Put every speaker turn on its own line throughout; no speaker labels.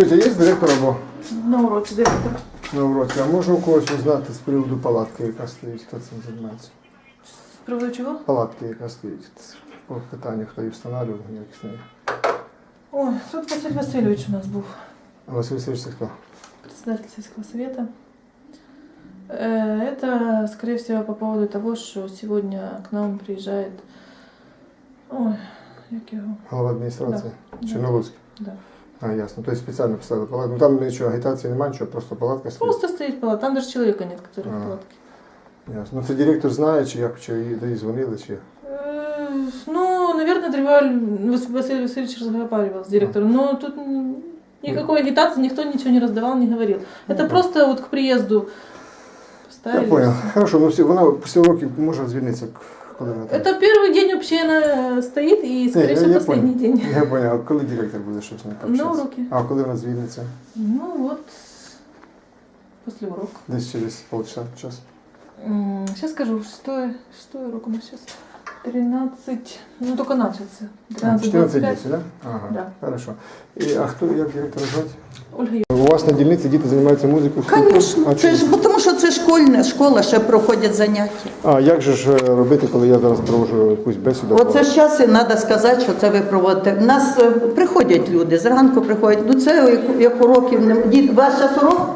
Скажіть, а є директор або
На уроці директор.
на уроці? А можна у когось узнати з приводу палатки, яка стоїть, хто цим займається?
З приводу чого?
Палатки, яка стоїть. По питанню, хто її встановлював, як з нею.
Ой, тут Василь Васильович у нас був,
А Василь Васильович, це хто?
председатель сельского совета. Э, Это, скорее всего, по поводу того, что сегодня к нам приезжает... Ой, як його?
Голова адміністрації?
Да.
Чернолуцький?
Да.
А, ясно. Тобто спеціально поставили палатку. Ну там нічого, агітації немає, нічого, просто палатка стоїть.
Просто стоит палатка. Там даже человека нет, который
А.
в палатке.
Ясно. Ну це директор знає, чи як, чи їй їй дзвонили, чи.
Э, Ну, наверное, Древаль Василий Васильевич разговаривал с директором, но тут м, никакой агитации, никто ничего не раздавал, не говорил. Это
Ну,
просто вот к приезду
Я
поставили.
понял. Хорошо, ну всі, вона після уроків може звільнитися, коли вона там.
Это первый день вообще она стоит, и, скорее
я-
всего,
я
последний день.
Я понял. А коли директор буде щось не
На
пообщатися?
уроке.
А коли вона звільниться?
Ну вот, после урока.
Десь через полчаса час.
Сейчас скажу, шестой, шестой урок у нас сейчас. 13, ну только начался. 13,
14
25.
десь, да? Ага,
Да.
хорошо. І, а хто, як директора звати?
Ольга
У вас на дільниці діти займаються музикою?
Звісно,
А,
це
чому?
ж бо тому, що це школьна школа, ще проходять заняття.
а як же ж е, робити, коли я зараз проводжу якусь бесіду?
Оце ж час і треба сказати, що це ви проводите. У нас е, приходять люди, зранку приходять. Ну це як, як уроків не дід. Ваш час урок?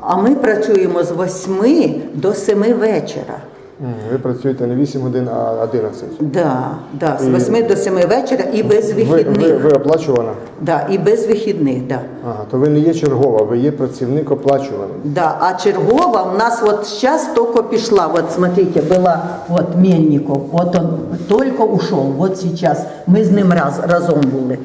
А ми працюємо з 8 до 7 вечора.
Ви працюєте не 8 годин, а 11.
Да, да, з
І-
8 до 7 вечора і без
Ви, ви,
вихідних.
ви оплачувана?
Да, і без вихідних, да.
Ага, то ви не є чергова, ви є працівник оплачуваний.
Да, а чергова у нас вот сейчас только пішла. Вот смотрите, была вот Мельников, вот он только ушел, вот сейчас. Ми з ним раз, разом були.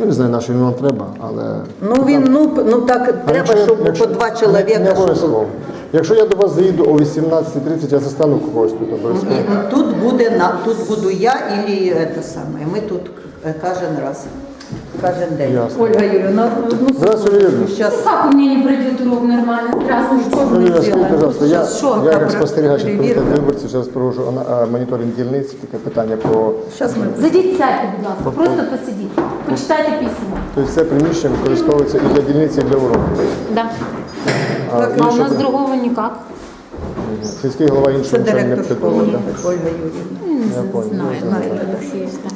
Я не знаю, на що він вам треба, але.
Ну він, ну, п- ну так
А
треба,
якщо
щоб
якщо-
по два
Не,
чоловіка.
не
щоб
обов'язково. Якщо я до вас заїду о 18.30, я застану когось тут обов'язково.
Тут буде на тут буду я і це саме. Ми тут е, кожен раз, кожен день.
Ясно.
Ольга Юрьевна, ну
Здравствуйте,
зараз
Как у меня не пройдет урок нормально? Здравствуйте.
Юрій,
ми
скажіть, пожалуйста, я,
Щас що,
я як спостерігач
перевірка?
комітету виборців зараз проводжу ана- а, моніторинг дільниці, таке питання по.
Щас ми
Зайдите сядьте, будь ласка. Просто посидите. Почитайте письма.
Тобто це приміщення використовується і для дільниці, і для уроку.
Да.
А,
А у нас другого никак.
Сільський голова
це
іншого нічого не
директор школи,
придумав.
Ольга Юрівна.
Я понял.
Знаю,
знаю.
Да.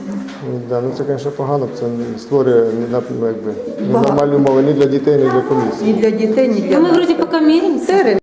Да, ну це, звісно, погано, це створює не- ну, якби, ненормальні умови ні для дітей, ні для комісії.
Ні для дітей, ні для
Ми
нас.
вроде пока меримся.
Це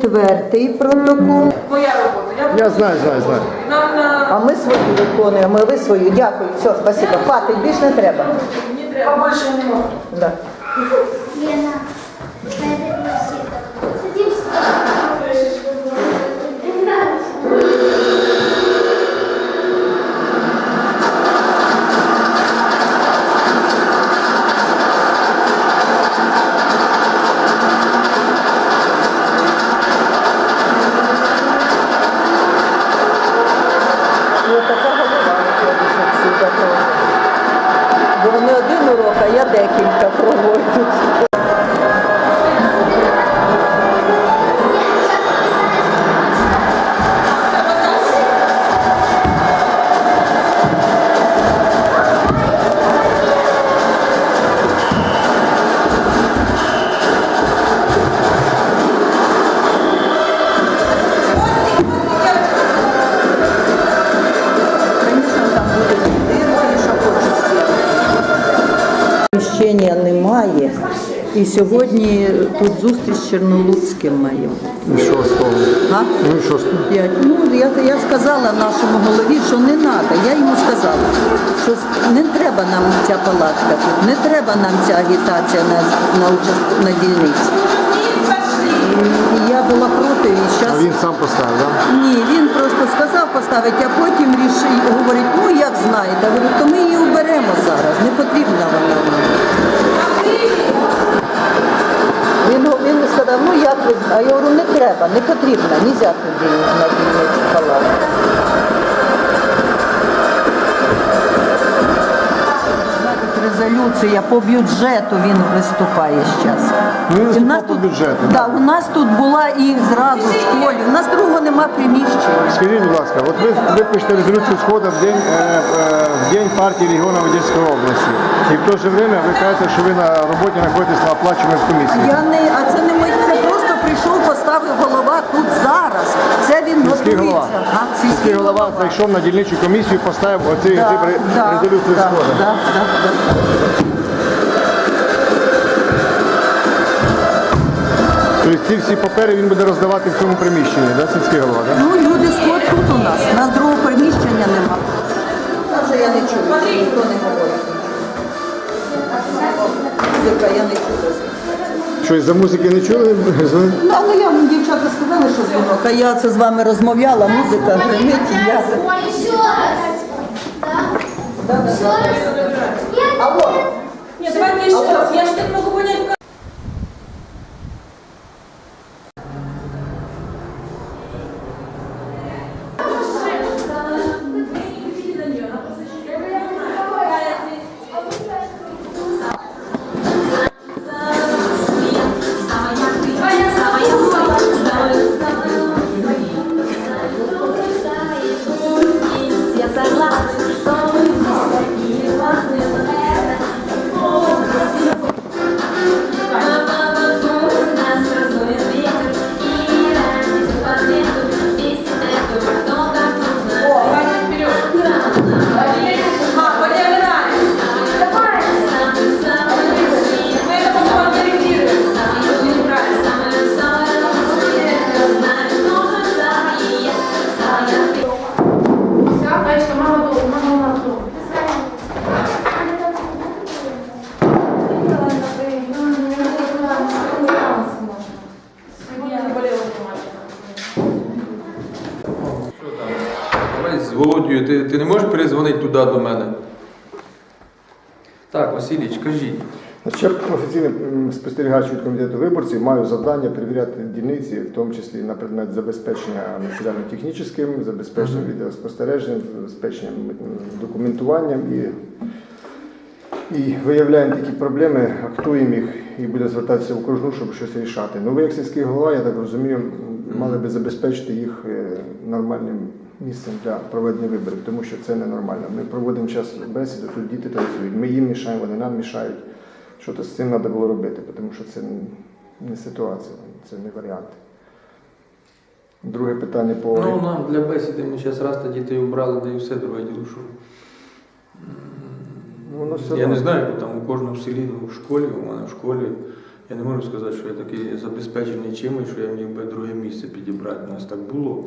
четвертий протокол.
Моя робота. Я
Я знаю, знаю, знаю.
нам на
А ми свою виконуємо, ви свою. Дякую. Все, спасибо. Хватить, більше не треба.
більше не можна.
Да.
Лена,
сьогодні тут зустріч з Чорнолуцьким маємо.
І що з того?
А?
Ну і що з того?
П'ять. Ну, я, я сказала нашому голові, що не треба. Я йому сказала, що не треба нам ця палатка тут, не треба нам ця агітація на, на, участ- на дільниці. І я була проти і
А
зараз.
він сам поставив, так?
Ні, він просто сказав поставити, а потім рішив, говорить, ну як знаєте, говорю, то ми її уберемо зараз, не потрібна вона. нам. Сказав, ну як ви, а я говорю, не треба, не потрібна, не можна туди на дільниці палатку. Резолюція по бюджету він виступає зараз.
Він виступав по бюджету,
Да, у нас тут була і зразу в школі. У нас другого нема приміщення.
Скажіть, будь ласка, от ви, ви пишете резолюцію сходу в день, е, е, в день партії регіону Одеської області. І в то же время ви кажете, що ви на роботі знаходитесь на оплачуваних комісії.
Я не, а це просто прийшов, поставив голова тут зараз. Це він
Сільський голова.
А,
Сільський голова зайшов на дільничу комісію і поставив оці
Да,
ці
да,
резолюцію
да,
сходу.
да, да, да.
Тобто ці всі папери він буде роздавати в цьому приміщенні, да, сільський голова, так?
Ну, люди сход тут у нас. У нас другого приміщення нема. Даже я не чую, ніхто не говорить. Я не чую.
Щось за музики не чули?
Ну, але я дівчата сказали, що дзвонок, а я це з вами розмовляла, музика гримить, я...
Да? Нет,
Алло,
Нет, давайте еще раз. Я же так могу понять,
туди до мене? Так, Василіч, кажіть.
Ще офіційний спостерігач від комітету виборців маю завдання перевіряти дільниці, в тому числі на предмет забезпечення матеріально-технічним, забезпечення відеоспостереженням, забезпечення документуванням і, і виявляємо такі проблеми, актуємо їх і буде звертатися в окружну, щоб щось рішати. Ну ви як сільський голова, я так розумію, мали би забезпечити їх е, нормальним місцем для проведення виборів, тому що це ненормально. Ми проводимо час бесіду, тут діти танцюють. Ми їм мішаємо, вони нам мішають. Що то з цим треба було робити, тому що це не ситуація, це не варіант. Друге питання по
Ну, нам для бесіди ми зараз раз та дітей убрали, да і все, друге діло, що.
Ну, воно все
Я не знаю, там у кожному селі, в школі, у мене в школі. Я не можу сказати, що я такий забезпечений чимось, що я міг би друге місце підібрати. У нас так було.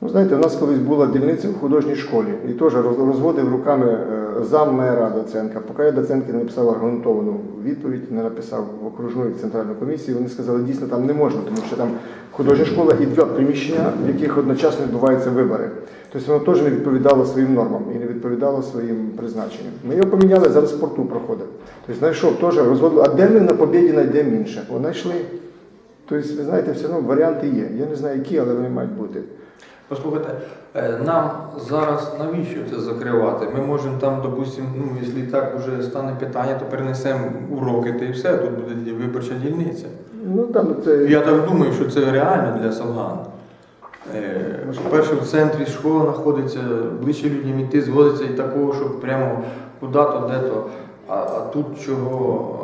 Ну, знаєте, у нас колись була дільниця в художній школі і теж розводив руками е, зам мера Доценка. Поки я Доценки не написав аргументовану відповідь, не написав в окружну і центральну комісію, вони сказали, дійсно там не можна, тому що там художня школа і два приміщення, в яких одночасно відбуваються вибори. Тобто воно теж не відповідало своїм нормам і не відповідало своїм призначенням. Ми його поміняли, зараз в спорту проходив. Тобто знайшов теж розводив, а де ми на побіді знайдемо інше? О, знайшли. Тобто, ви знаєте, все одно варіанти є. Я не знаю, які, але вони мають бути.
Послухайте, е, нам зараз навіщо це закривати? Ми можемо там, допустимо, ну, якщо так вже стане питання, то перенесемо уроки та і все, тут буде виборча дільниця.
Ну, там, це...
Я так думаю, що це реально для Салгану. Е, По-перше, в центрі школа знаходиться, ближче людям йти, зводиться і такого, щоб прямо куди-то, де-то. А, а тут чого?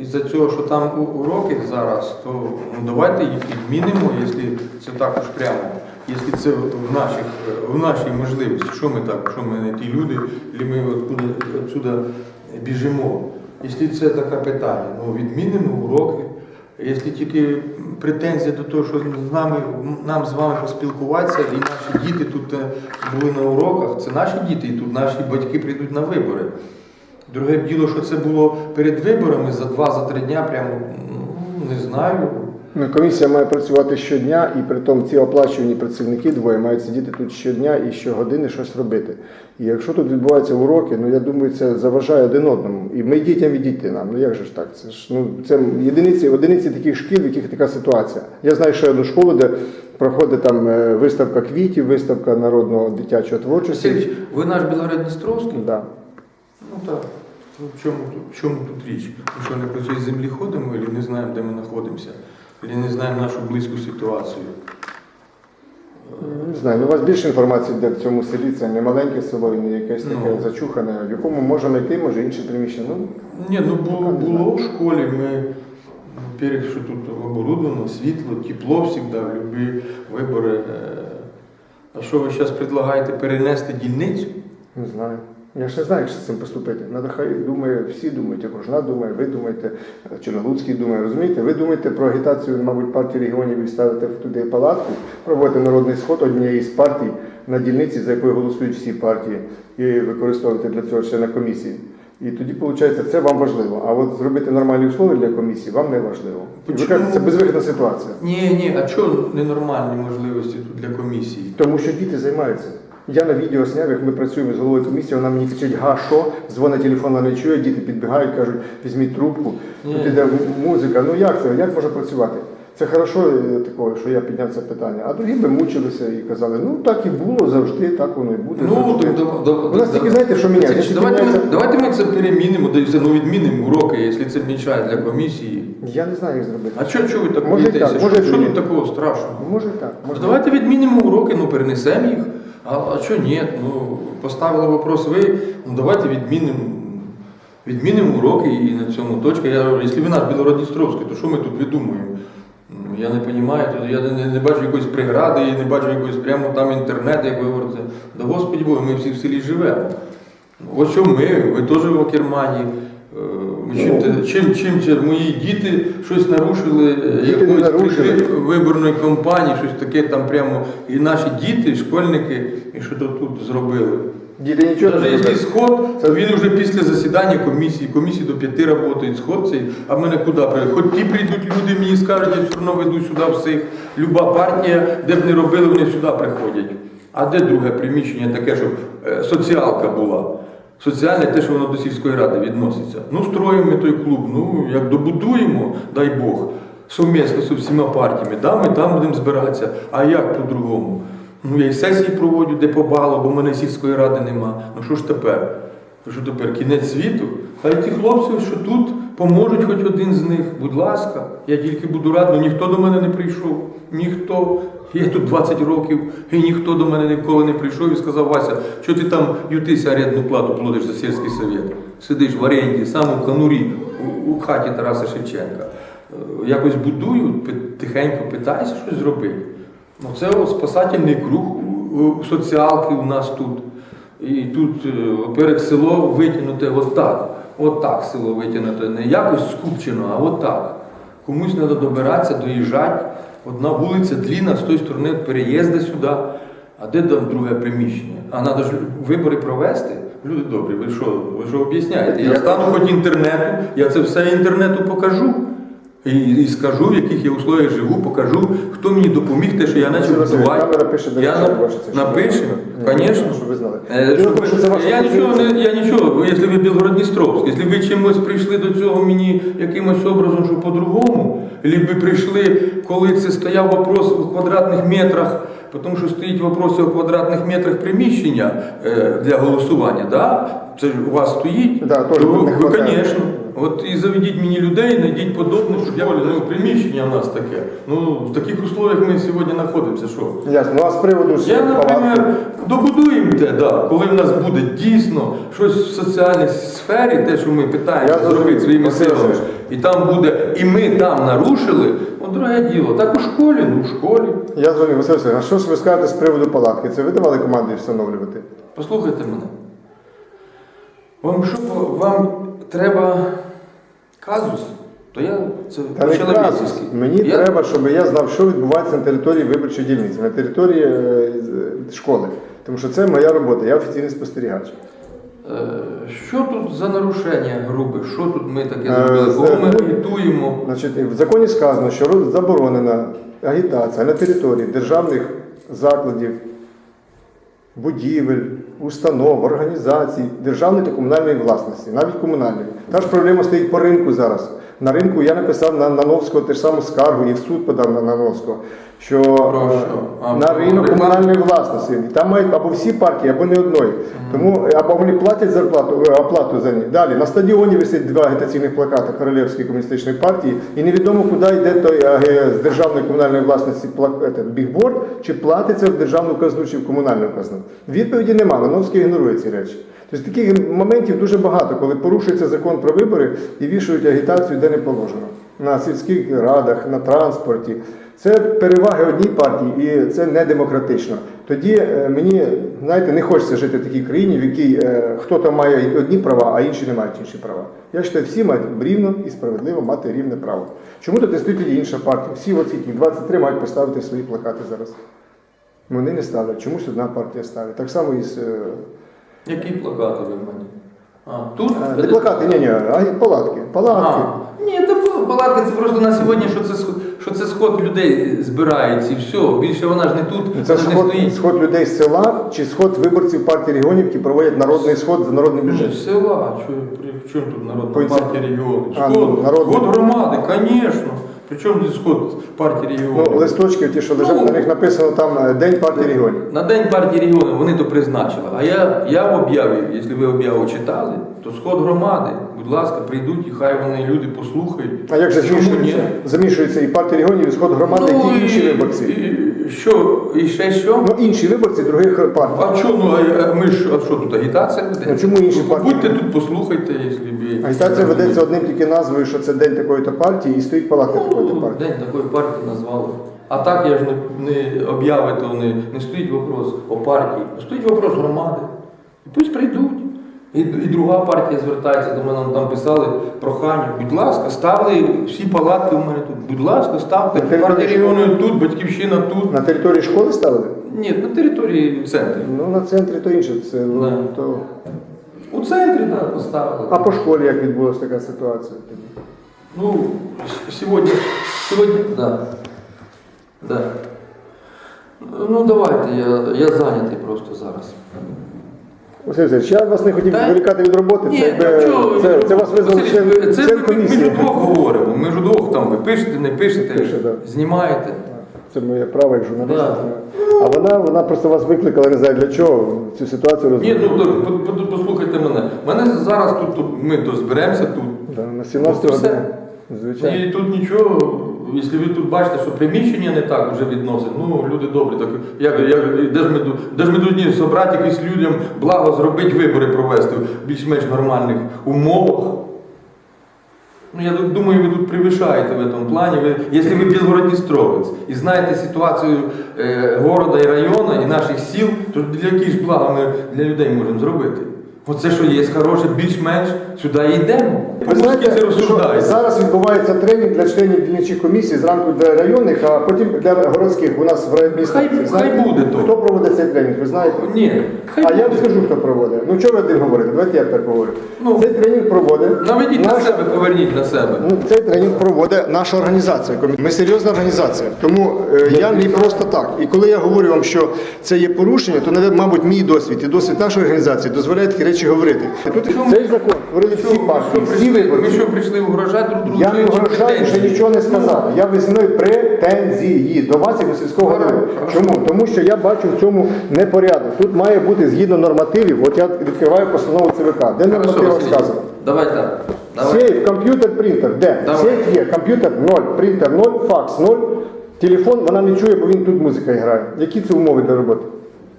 Із-за цього, що там у- уроки зараз, то ну, давайте їх відмінимо, якщо це також прямо. Якщо це в, наших, в нашій можливості, що ми так, що ми не ті люди, і ми отсюда біжимо. якщо це таке питання, ну відмінимо уроки. Якщо тільки претензія до того, що з нами, нам з вами поспілкуватися, і наші діти тут е, були на уроках, це наші діти, і тут наші батьки прийдуть на вибори. Друге діло, що це було перед виборами за два, за дня, прямо ну, не знаю.
Ну, комісія має працювати щодня, і при тому ці оплачувані працівники двоє мають сидіти тут щодня і щогодини щось робити. І якщо тут відбуваються уроки, ну я думаю, це заважає один одному. І ми дітям і діти нам. Ну як же ж так? Це ж ну це єдиниці, одиниці таких шкіл, в яких така ситуація. Я знаю ще одну школу, де проходить там е, виставка квітів, виставка народного дитячого творчості.
Васильович, ви наш Білгород-Дністровський?
Да.
Ну так. Ну, в чому, в чому тут річ? Ми що не по цій землі ходимо, або не знаємо, де ми знаходимося, або не знаємо нашу близьку ситуацію.
Не знаю, ну у вас більше інформації де в цьому селі, це не маленьке село і не якесь таке
Ну.
зачухане, в якому можна знайти, може інше приміщення. Ну,
Ні, ну було, було в школі. Ми перед, що тут оборудовано, світло, тепло завжди, в любі вибори. Е, А що ви зараз предлагаєте перенести дільницю?
Не знаю. Я ж не знаю, як з цим поступити. Надо хай думає, всі думають, окружна думає, ви думаєте, Чорнолуцький думає, розумієте? Ви думаєте про агітацію, мабуть, партії регіонів і ставите туди палатку, проводите народний сход однієї з партій на дільниці, за якою голосують всі партії, і використовуєте для цього члена комісії. І тоді, виходить, це вам важливо. А от зробити нормальні умови для комісії вам не важливо. І ви кажете, це безвихідна ситуація.
Ні, ні, а чого ненормальні можливості тут для комісії?
Тому що діти займаються. Я на відео зняв, як ми працюємо з головою комісії, вона мені кричить, га, що? Дзвонить телефон, вона не чує, діти підбігають, кажуть, візьміть трубку, тут іде музика. Ну як це? Як можна працювати? Це хорошо е, такое, що я підняв це питання. А другі би мучилися і казали, ну так і було завжди, так воно і буде.
Ну, так,
У нас тільки знаєте, що міняється?
Давайте ми, давайте ми це перемінимо, все, ну відмінимо уроки, якщо це мішає для комісії.
Я не знаю, як зробити.
А чого чого ви так
Може
боїтеся?
так, може
Що, тут такого страшного?
Може так.
Ну,
Може
давайте відмінимо уроки, ну перенесемо їх. А, а що ні? Ну, поставили вопрос ви, ну давайте відмінимо. Відмінимо уроки і на цьому точка. Я говорю, якщо ви наш Білородністровський, то що ми тут видумуємо? Ну, Я не розумію, я не, не бачу якоїсь прегради, я не бачу якогось прямо там інтернету, як ви говорите. Да Господи Боже, ми всі в селі живемо. Ось що ми, ви теж в Окермані. Чим, чим, чим, це мої діти щось нарушили, е,
Діти не
якоїсь
нарушили.
виборної кампанії, щось таке там прямо. І наші діти, школьники, і що то тут зробили.
Діти нічого не
Навіть
зроблять.
сход, то він вже після засідання комісії, комісії до п'яти працюють, сход цей, а мене куди прийдуть? Хоч ті прийдуть люди, мені скажуть, я все одно веду сюди всіх. Люба партія, де б не робили, вони сюди приходять. А де друге приміщення таке, щоб е, соціалка була? Соціальне те, що воно до сільської ради відноситься. Ну, строїмо ми той клуб, ну як добудуємо, дай Бог, совмісно з всіма партіями, да, ми там будемо збиратися. А як по-другому? Ну, я і сесії проводжу, де побало, бо в мене сільської ради нема. Ну що ж тепер? Що тепер? Кінець світу? Хай ті хлопці, що тут, поможуть хоч один з них. Будь ласка, я тільки буду радий, ніхто до мене не прийшов. Ніхто. Я тут 20 років, і ніхто до мене ніколи не прийшов і сказав, Вася, що ти там ютися орендну плату платиш за сільський совет? Сидиш в оренді, сам у конурі, у, у хаті Тараса Шевченка. Е, Якось будую, тихенько питаюся щось зробити. Ну, це спасательний круг соціалки у нас тут. І тут е, перед село витягнуте отак. Отак село витягнути. Не якось скупчено, а отак. Комусь треба добиратися, доїжджати. Одна вулиця дліна, з тої сторони переїзди сюди. А де там друге приміщення? А треба ж вибори провести. Люди добрі, ви що, ви що об'ясняєте? Я стану хоч інтернету, я це все інтернету покажу. І, і скажу, в яких я условиях живу, покажу, хто мені допоміг, те, що я почав будувати.
Камера пише, до
Я
речі,
на-
ваше це, що
напише,
ви- Ні,
звісно.
Щоб ви знали.
Е, щоб- Я нічого, не, я нічого, якщо ви Білгород-Дністровський, якщо ви чимось прийшли до цього мені якимось образом, що по-другому, ви прийшли, коли це стояв вопрос у квадратних метрах, тому що стоїть вопрос у квадратних метрах приміщення е, для голосування, да? це ж у вас стоїть,
Да, теж
то
не
ви,
хватає.
звісно. От і заведіть мені людей, знайдіть подобних, щоб я ну, приміщення в нас таке. Ну, в таких условиях ми сьогодні знаходимося. Що?
Ясно. Ну а з приводу ж
Я, наприклад, добудуємо те, да, коли в нас буде дійсно щось в соціальній сфері, те, що ми
Я
питаємося зробити своїми силами, і там буде, і ми там нарушили, от друге діло. Так у школі, ну в школі.
Я дзвоню, Василь Васильович, а що ж ви скажете з приводу палатки? Це ви давали команду її встановлювати?
Послухайте мене. Вам що вам треба казус, то я це
Та не. Мені
Я-
треба, щоб я знав, що відбувається на території виборчої дільниці, на території е, школи. Тому що це моя робота, я офіційний спостерігач.
Е, Що тут за нарушення грубе? Що тут ми таке
Е,
зробили? Кого ми агітуємо?
Значить, в законі сказано, що заборонена агітація на території державних закладів, будівель, установ, організацій, державної та комунальної власності, навіть комунальної. Та ж проблема стоїть по ринку зараз. На ринку я написав на Нановського теж саму скаргу і в суд подав на Нановського, що е,
що?
На ринок комунальної власності. І Там мають або всі партії, або не одної. Тому або вони платять зарплату, е, оплату за них. Далі на стадіоні висить два агітаційних плакати Королівської комуністичної партії, і невідомо, куди йде той з державної комунальної власності бігборд, чи платиться в державну казну, чи в комунальну казну. Відповіді нема. Лановський ігнорує ці речі. Тобто таких моментів дуже багато, коли порушується закон про вибори і вішають агітацію, де не положено. На сільських радах, на транспорті. Це переваги одній партії і це не демократично. Тоді е, мені, знаєте, не хочеться жити в такій країні, в якій е, хто-то має одні права, а інші не мають інші права. Я вважаю, всі мають рівно і справедливо мати рівне право. Чому тут тоді інша партія? Всі оці 23 мають поставити свої плакати зараз. Вони не ставлять, чомусь одна партія ставить. Так само і з. е,
Які плакати ви в мене? А, тут?
е, Не плакати, ні, ні, а палатки. Палатки.
А, ні, то палатки це просто на сьогодні, що це сход, що це сход людей збирається і все. Більше вона ж не тут,
Це
вона ж не
сход,
стоїть.
сход людей з села чи сход виборців партії регіонів, які проводять народний сход за народний
Ну, з села, що, при в чому тут народна
По ці-
партія регіонів?
А, ну, народний.
сход громади, звісно. Причому тут сход партії регіонів?
Ну, листочки, ті, що лежать,
Ну,
на них написано там е, День партії регіонів.
На День партії регіонів вони то призначили. А я, я в об'яві, якщо ви об'яву читали, то сход громади, будь ласка, прийдуть і хай вони люди послухають.
А як же
Чому?
Замішується і партія регіонів, і сход громади,
Ну,
і інші
і-
виборці.
І, що, і ще що?
Ну, інші виборці других партій.
А що, ну, ми ж, а що тут агітація?
Ну, чому інші
Ну,
партії?
Будьте тут, послухайте, якщо б...
Агітація ведеться одним тільки назвою, що це день такої-то партії, і стоїть палатка
Ну,
партії.
День такої партії назвали. А так я ж не, не об'яви, то не, не стоїть вопрос о партії, а стоїть вопрос громади. І пусть прийдуть. І, і друга партія звертається до мене, там писали прохання. Будь ласка, ставили всі палатки у мене тут. Будь ласка, ставте.
На
Партія регіону тут, батьківщина тут.
На території школи ставили?
Ні, на території центру.
Ну, на центрі то інше. Це, ну,
Да.
то...
У центрі так поставили.
А по школі як відбулася така ситуація?
Ну, с- сегодня, сегодня, да, да. Ну, давайте, я, я зайнятий просто зараз.
Василь Васильович, я вас не хотів
Та-
відволікати від роботи.
Ні,
це,
та
якби-
чого?
це, це вас визвали
Василь,
член,
це
член
ми, ми ж
комісії.
удвох говоримо, ми ж удвох там, ви пишете, не пишете,
Пише, да.
знімаєте.
Це моє право як журналіста. А вона, вона просто вас викликала, не знаю для чого, цю ситуацію
Ні, ну послухайте мене. Мене зараз тут, тут ми то зберемося тут.
Да, на 17
і
годину. Звичайно.
І тут нічого, якщо ви тут бачите, що приміщення не так вже відносить, ну люди добрі, так як, як де ж ми де ж ми тут ні, собрати якісь людям благо зробити вибори провести в більш-менш нормальних умовах. Ну, я думаю, ви тут превишаєте в этом плані. Ви, якщо ви Білгородністровець і знаєте ситуацію е, города і району і наших сіл, то для яких ж блага ми для людей можемо зробити? Оце що є хороше, більш-менш сюди йдемо.
Ви знаєте,
це
що зараз відбувається тренінг для членів дільничої комісії зранку для районних, а потім для городських у нас в райадміністрації.
Хай-
Знаєте,
хай буде то.
Хто проводить цей тренінг, ви знаєте?
Ні, хай
А я вам скажу, хто проводить. Ну чого ви один говорите? Давайте я тепер поговорю.
Ну,
цей тренінг проводить.
Наведіть на себе, поверніть на себе.
Ну, цей тренінг проводить наша організація. Ми серйозна організація. Тому е, я не просто так. І коли я говорю вам, що це є порушення, то мабуть, мій досвід і досвід нашої організації дозволяє такі речі говорити. Тут цей закон створили всі
Що,
партії, всі
прийшли? Ми що прийшли угрожати друг другу?
Я не вгрожаю, ще нічого не сказав. Я визнаю претензії до вас як до сільського голови. Чому? Тому що я бачу в цьому непорядок. Тут має бути згідно нормативів. От я відкриваю постанову ЦВК. Де норматива сказано?
Давай так. Давай.
Сейф, комп'ютер, принтер. Де?
Давай.
Сейф є, комп'ютер 0, принтер 0, факс 0. Телефон вона не чує, бо він тут музика грає. Які це умови для роботи?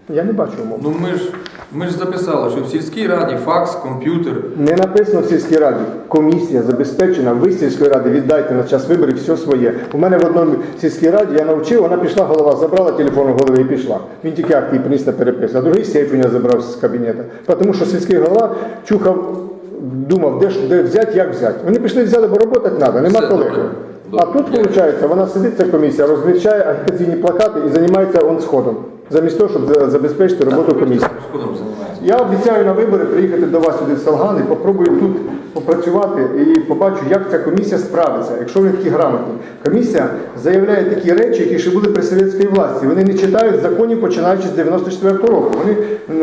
Я не бачу умов.
Ну ми ж ми ж записали, що в сільській раді факс, комп'ютер.
Не написано в сільській раді. Комісія забезпечена. Ви з сільської ради віддайте на час виборів все своє. У мене в одному сільській раді я навчив, вона пішла, голова забрала телефон у голови і пішла. Він тільки акт приніс на переписку, а другий сейф у нього забрав з кабінету. Тому що сільський голова чухав думав, де, ж- де взяти, як взяти. Вони пішли взяли, бо роботи треба, нема
Все,
коли.
добре.
А тут, виходить, вона сидить, ця комісія, розміщає агітаційні плакати і займається он сходом, замість того, щоб забезпечити роботу комісії. Я обіцяю на вибори приїхати до вас сюди в Салган і попробую тут попрацювати і побачу, як ця комісія справиться, якщо вони такі грамотні. Комісія заявляє такі речі, які ще були при совєтській власті. Вони не читають законів, починаючи з 94-го року. Вони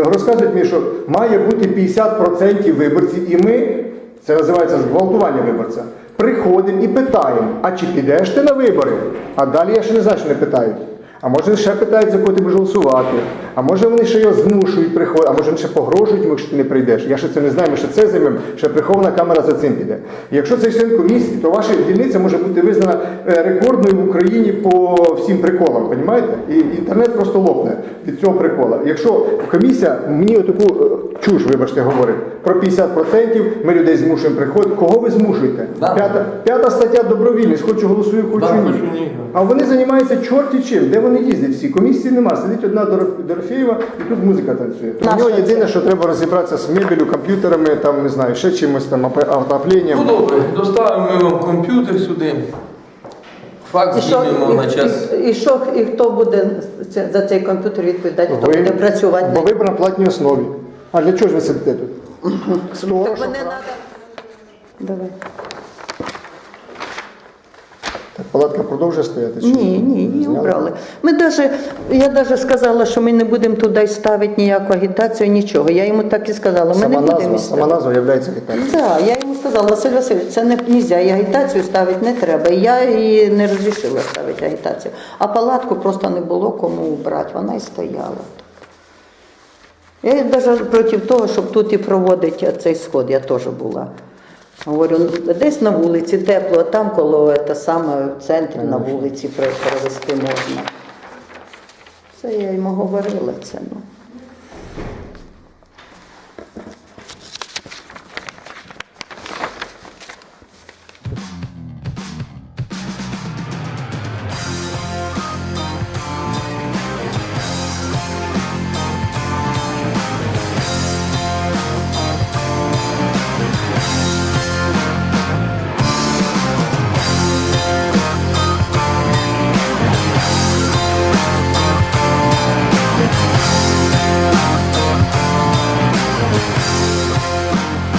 розказують мені, що має бути 50% виборців, і ми, це називається зґвалтування виборця, приходимо і питаємо, а чи підеш ти на вибори? А далі я ще не знаю, що не питають. А може ще питають, за кого ти будеш голосувати. А може вони ще його змушують приходити, а може вони ще погрожують якщо ти не прийдеш. Я ще це не знаю, ми ще це займемо, ще прихована камера за цим піде. І якщо цей член комісії, то ваша дільниця може бути визнана е, рекордною в Україні по всім приколам, розумієте? І інтернет просто лопне від цього прикола. Якщо комісія мені отаку е, чуш, вибачте, говорить про 50%, ми людей змушуємо приходити. Кого ви змушуєте? П'ята, п'ята стаття добровільність, хочу голосую, хочу ні. А вони займаються чорті чим. Де вони їздять всі? Комісії нема. Сидить одна Дороф- Дорофєєва і тут музика танцює.
Наша
нього єдине, що треба розібратися з мебелю, комп'ютерами, там не знаю, ще чимось там апе-
Ну
отопленням.
добре, доставимо ми вам комп'ютер сюди.
Що,
знімемо на час.
і, і, що, і хто буде це- за цей комп'ютер відповідати, хто буде працювати?
бо ви на платній основі. А для чого ж ви сидите тут? Сторож,
Так мене треба. Давай.
Так, палатка продовжує стояти? чи
Ні, ні,
Зняли?
убрали. Ми даже, я навіть сказала, що ми не будемо туди ставити ніяку агітацію, нічого. Я йому так і сказала. Ми
Сама
не будемо
назва, сама
ставити.
назва являється агітацією.
Так, я йому сказала, Василь Васильович, це не можна, і агітацію ставити не треба. І я її не розрішила ставити агітацію. А палатку просто не було кому убрати, вона і стояла. Я навіть проти того, щоб тут і проводити цей сход, я теж була. Говорю, ну, десь на вулиці тепло, а там коло та саме в центрі на вулиці перевести можна. Це я йому говорила це. Ну.